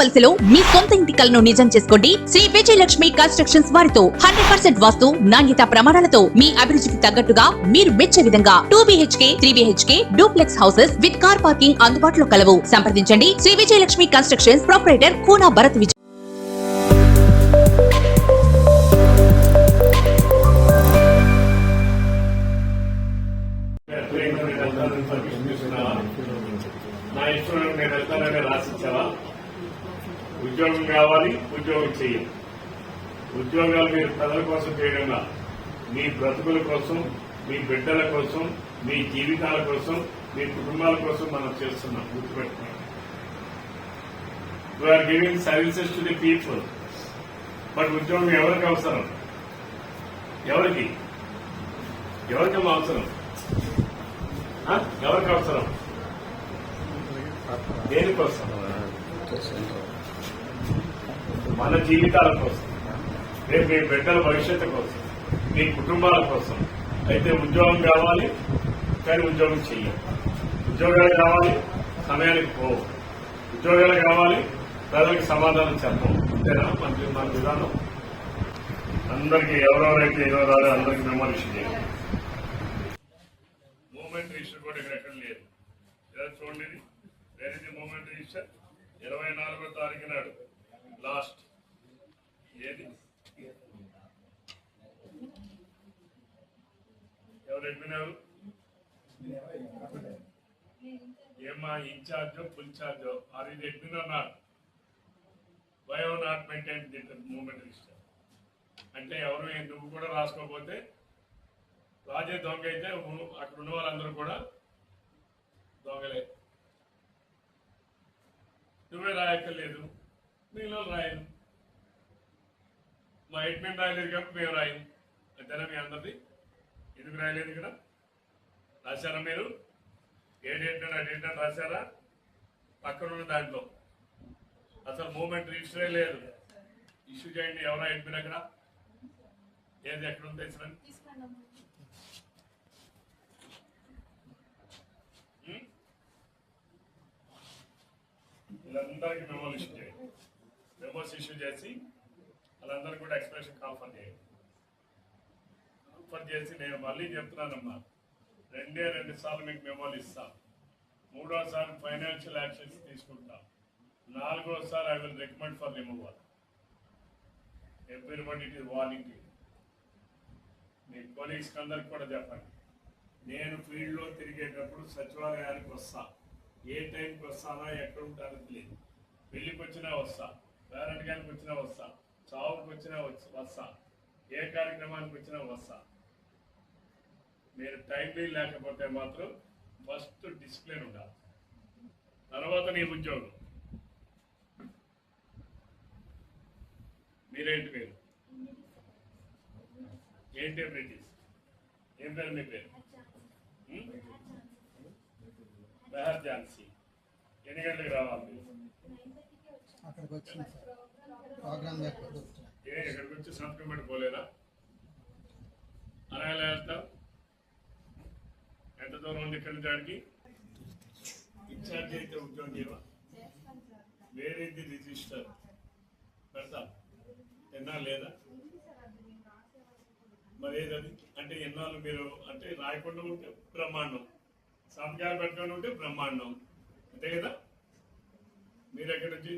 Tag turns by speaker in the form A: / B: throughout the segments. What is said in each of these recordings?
A: వలసలో మీ సొంత ఇంటి కలను నిజం చేసుకోండి. శ్రీ విజయలక్ష్మి కన్స్ట్రక్షన్స్ వారితో హండ్రెడ్ పర్సెంట్ వాస్తు నాణ్యత ప్రమాణాలతో మీ అభిరుచికి తగ్గట్టుగా మీరు మెచ్చే విధంగా two BHK three BHK duplex houses with car parking అందుబాటులో కలవు. సంప్రదించండి. Sri Vijayalakshmi constructions proprietor Koona Bharat Vijay.
B: ఉద్యోగం కావాలి ఉద్యోగం చేయాలి ఉద్యోగాలు మీరు ప్రజల కోసం చేయడంగా మీ బ్రతుకుల కోసం మీ బిడ్డల కోసం మీ జీవితాల కోసం మీ కుటుంబాల కోసం మనం చేస్తున్నాం. గుర్తుపెట్టుకోండి. We're giving services to the people but ఉద్యోగం ఎవరికి అవసరం? ఎవరికి? ఎవరికమ్మా అవసరం? ఎవరికి అవసరం? దేనికోసం? మన జీవితాల కోసం రేపు మీ బిడ్డల భవిష్యత్తు కోసం మీ కుటుంబాల కోసం అయితే ఉద్యోగం కావాలి కానీ ఉద్యోగం చెయ్యాలి ఉద్యోగాలు కావాలి సమయానికి పోవు. ఉద్యోగాలు కావాలి ప్రజలకు సమాధానం చెప్పం. అంతేనా? మన మన విధానం. అందరికీ ఎవరెవరైతే ఎవరారో అందరికీ మెమోరీ చేయాలి మూమెంట్ రిజిస్టర్ కూడా ఇక్కడ ఎక్కడ లేదు. ఇలా చూడండి ఇది. Moment register? ఇరవై నాలుగో తారీఖు నాడు లాస్ట్ ఏది ఎవరు ఎక్కినారు ఏమా ఇన్ఛార్జో ఫుల్ ఛార్జో? ఆర్ ఇది ఎక్కినా not why not maintain the moment register అంటే ఎవరు నువ్వు కూడా రాసుకోకపోతే రాజే దొంగ అయితే అక్కడ ఉన్న వాళ్ళందరూ కూడా దొంగలే. నువ్వే రాయక్కర్లేదు. మీలో రాయను. మా ఎయిట్మెంట్ రాయలేదు కాబట్టి మేము రాయను. అంతేనా మీ అందరిది? ఎందుకు రాయలేదు ఇక్కడ? రాశారా మీరు? ఏ అదేంటని రాశారా? పక్కన ఉన్న దాంట్లో. అసలు మూమెంట్ రిజిస్టరే లేదు. ఇష్యూ చేయండి ఎవరా ఎడ్మిన్ అక్కడ ఏది ఎక్కడ ఉంది తెచ్చినండి వీళ్ళందరికీ మెమోలు ఇష్యూ చేయండి. మెమోస్ ఇష్యూ చేసి వాళ్ళందరికీ కూడా ఎక్స్ప్రెషన్ కాన్ఫర్ చేయండి. కాన్ఫర్ చేసి నేను మళ్ళీ చెప్తున్నానమ్మా. రెండే రెండు సార్లు మీకు మెమోలు ఇస్తాం. మూడోసారి ఫైనాన్షియల్ యాక్షన్స్ తీసుకుంటాం. నాలుగోసారి I will recommend for removal. Everybody it is warning me colleagues అందరికి కూడా చెప్పండి. నేను ఫీల్డ్లో తిరిగేటప్పుడు సచివాలయానికి వస్తా. ఏ టైంకి వస్తానా ఎక్కడ ఉంటానో తెలియదు. పెళ్ళికి వచ్చినా వస్తా. పేరెంట్ గారికి వచ్చినా వస్తా. చావుకి వచ్చినా వచ్చి- వస్తా. ఏ కార్యక్రమానికి వచ్చినా వస్తా. మీరు టైంలీ లేకపోతే మాత్రం ఫస్ట్ డిసిప్లిన్ ఉండాలి. తర్వాత నీ ఉద్యోగం. మీరేంటి పేరు ఏంటి బ్రిటిష్ ఏం పేరు మీ పేరు? హ్మ్? బెహర్ ఝాన్సీ. ఎన్ని గంటలకు రావాలి?
C: అక్కడికి వచ్చింది సార్. ప్రోగ్రామ్
B: ఏ ఇక్కడికి వచ్చి సంతకం ఎలా వెళ్తాం ఎంత ఇన్ఛార్జ్ అయితే ఉద్యోగం చేయవా వేరే రిజిస్టర్. పెడతా. ఎన్నా లేదా? మరి ఏదది? అంటే ఎన్నాళ్ళు మీరు అంటే రాయకుండా ఉంటే బ్రహ్మాండం. సంతకాలు పెట్టకుండా ఉంటే బ్రహ్మాండం. అంతే కదా? మీరు ఎక్కడి నుంచి?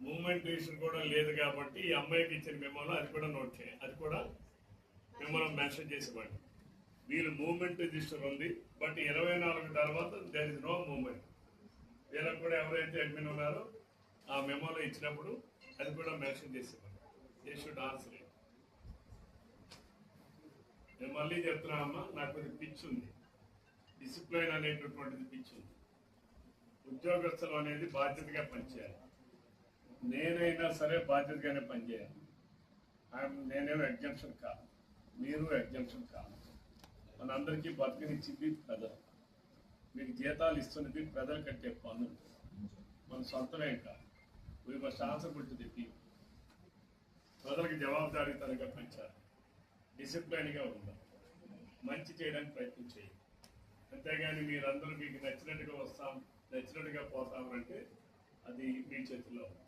B: మూమెంట్ రిజిస్టర్ కూడా లేదు కాబట్టి ఈ అమ్మాయికి ఇచ్చిన మెమోలో అది కూడా నోట్ చేయాలి అది కూడా మిమ్మల్ని మెన్షన్ చేసేవాడిని. వీళ్ళు మూమెంట్ రిజిస్టర్ ఉంది. బట్ ఇరవై నాలుగు తర్వాత దేర్ ఇస్ నో మూమెంట్ వీళ్ళకి కూడా ఎవరైతే అడ్మిన్ ఉన్నారో ఆ మెమోలో ఇచ్చినప్పుడు అది కూడా మెన్షన్ చేసేవాడు దే షుడ్ ఆన్సర్ ఇట్ నేను మళ్ళీ చెప్తున్నానమ్మా నాకు కొద్ది పిచ్ ఉంది. డిసిప్లైన్ అనేటటువంటిది పిచ్ ఉంది. ఉద్యోగస్తులు అనేది బాధ్యతగా పనిచేయాలి. నేనైనా సరే బాధ్యతగానే పనిచేయాలి. ఐఎమ్ నేనేమో ఎగ్జంప్షన్ కాదు మీరు ఎగ్జంప్షన్ కాదు మనందరికీ బతికనిచ్చింది ప్రజలు మీకు జీతాలు ఇస్తున్నది ప్రజలు కట్టే పన్ను. మన సొంతమే కాదు వీ మస్ట్ ఆన్సర్బుల్ గురించి చెప్పి ప్రజలకు జవాబుదారీతనంగా పెంచాలి డిసిప్లైన్గా ఉండాలి మంచి చేయడానికి ప్రయత్నం చేయండి అంతేగాని మీరందరూ మీకు నచ్చినట్టుగా వస్తాం నచ్చినట్టుగా పోతామంటే అది మీ చేతిలో. ఉంది